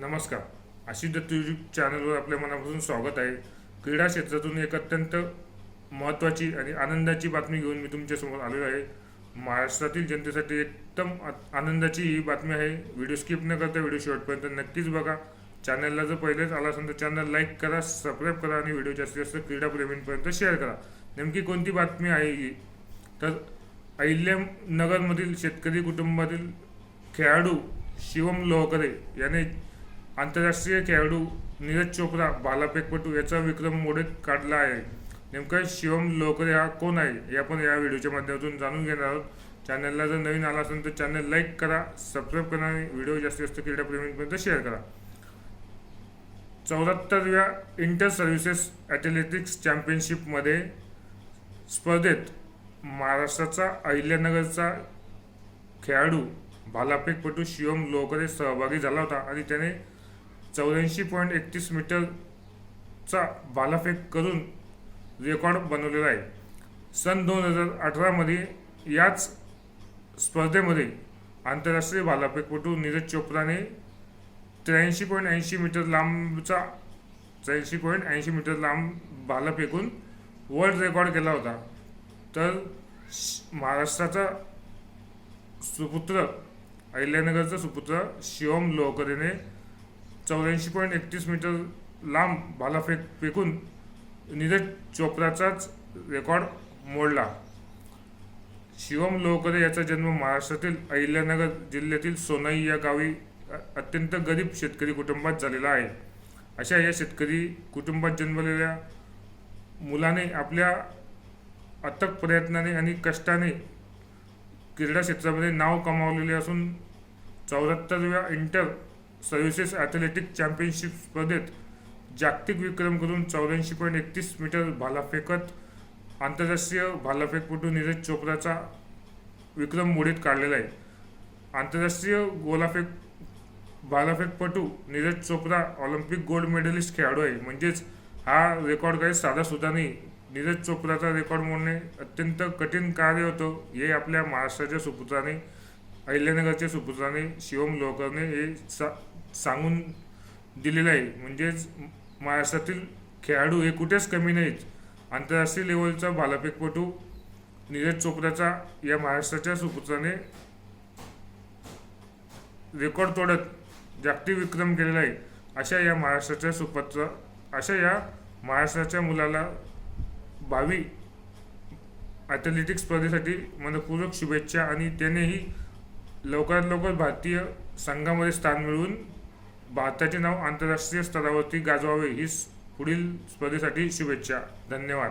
नमस्कार. आशिष दत्त यूट्यूब चॅनलवर आपल्या मनापासून स्वागत आहे. क्रीडा क्षेत्रातून एक अत्यंत महत्त्वाची आणि आनंदाची बातमी घेऊन मी तुमच्यासमोर आलेलो आहे. महाराष्ट्रातील जनतेसाठी एकदम आ- आनंदाची ही बातमी आहे. व्हिडिओ स्किप न करता व्हिडिओ शेवटपर्यंत नक्कीच बघा. चॅनलला जर पहिलेच आला असेल तर चॅनल लाईक करा सबस्क्राईब करा आणि व्हिडिओ जास्तीत जास्त क्रीडाप्रेमींपर्यंत शेअर करा. नेमकी कोणती बातमी आहे ही? तर अहिल्यानगरमधील शेतकरी कुटुंबातील खेळाडू शिवम लोहकरे याने आंतरराष्ट्रीय खेळाडू नीरज चोप्रा भालाफेकपटू याचा विक्रम मोडीत काढला आहे. नेमका शिवम लोकरे हा कोण आहे हे आपण या व्हिडिओच्या माध्यमातून जाणून घेणार आहोत. चॅनलला जर नवीन आला असेल तर चॅनल लाईक करा सबस्क्राईब करा आणि व्हिडिओ जास्तीत जास्त क्रीडाप्रेमींपर्यंत शेअर करा. चौऱ्याहत्तरव्या इंटर सर्व्हिसेस ॲथलेटिक्स चॅम्पियनशिपमध्ये स्पर्धेत महाराष्ट्राचा अहिल्यानगरचा खेळाडू भालाफेकपटू शिवम लोकरे सहभागी झाला होता आणि त्याने चौऱ्याऐंशी पॉईंट एकतीस मीटरचा भालाफेक करून रेकॉर्ड बनवलेला आहे. सन दोन हजार अठरामध्ये याच स्पर्धेमध्ये आंतरराष्ट्रीय भालाफेकपटू नीरज चोप्राने त्र्याऐंशी पॉईंट ऐंशी मीटर लांबचा त्र्याऐंशी पॉईंट ऐंशी मीटर लांब भाला फेकून वर्ल्ड रेकॉर्ड केला होता. तर महाराष्ट्राचा सुपुत्र अहिल्यानगरचा सुपुत्र शिवम लोहकरेने चौऱ्याऐंशी पॉईंट एकतीस मीटर लांब भालाफेक फेकून नीरज चोप्राचाच रेकॉर्ड मोडला. शिवम लोकरे याचा जन्म महाराष्ट्रातील अहिल्यानगर जिल्ह्यातील सोनाई या गावी अत्यंत गरीब शेतकरी कुटुंबात झालेला आहे. अशा या शेतकरी कुटुंबात जन्मलेल्या मुलाने आपल्या अथक प्रयत्नाने आणि कष्टाने क्रीडा क्षेत्रामध्ये नाव कमावलेले असून चौऱ्याहत्तरव्या इंटर सर्व्हिसेस ॲथलेटिक चॅम्पियनशिप स्पर्धेत जागतिक विक्रम करून चौऱ्याऐंशी पॉईंट एकतीस मीटर भाला फेकत आंतरराष्ट्रीय भालाफेकपटू नीरज चोप्राचा विक्रम मोडीत काढलेला आहे. आंतरराष्ट्रीय गोलाफेक भालाफेकपटू Neeraj Chopra Olympic gold medallist खेळाडू आहे. म्हणजेच हा रेकॉर्ड काही साधासुद्धा नाही. नीरज चोप्राचा रेकॉर्ड मोडणे अत्यंत कठीण कार्य होतं हे आपल्या महाराष्ट्राच्या सुपुत्राने अहिल्यानगरच्या सुपुत्राने शिवम लोहकरने हे सा सांगून दिलेलं आहे. म्हणजेच महाराष्ट्रातील खेळाडू हे कुठेच कमी नाहीत. आंतरराष्ट्रीय लेवलचा भालाफेकपटू नीरज चोप्राचा या महाराष्ट्राच्या सुपुत्राने रेकॉर्ड तोडत जागतिक विक्रम केलेला आहे. अशा या महाराष्ट्राच्या सुपुत्र अशा या महाराष्ट्राच्या मुलाला भावी ॲथलेटिक्स स्पर्धेसाठी मनपूर्वक शुभेच्छा आणि त्यानेही लवकरात लवकर भारतीय संघामध्ये स्थान मिळवून भारताचे नाव आंतरराष्ट्रीय स्तरावरती गाजवावे ही पुढील स्पर्धेसाठी शुभेच्छा. धन्यवाद.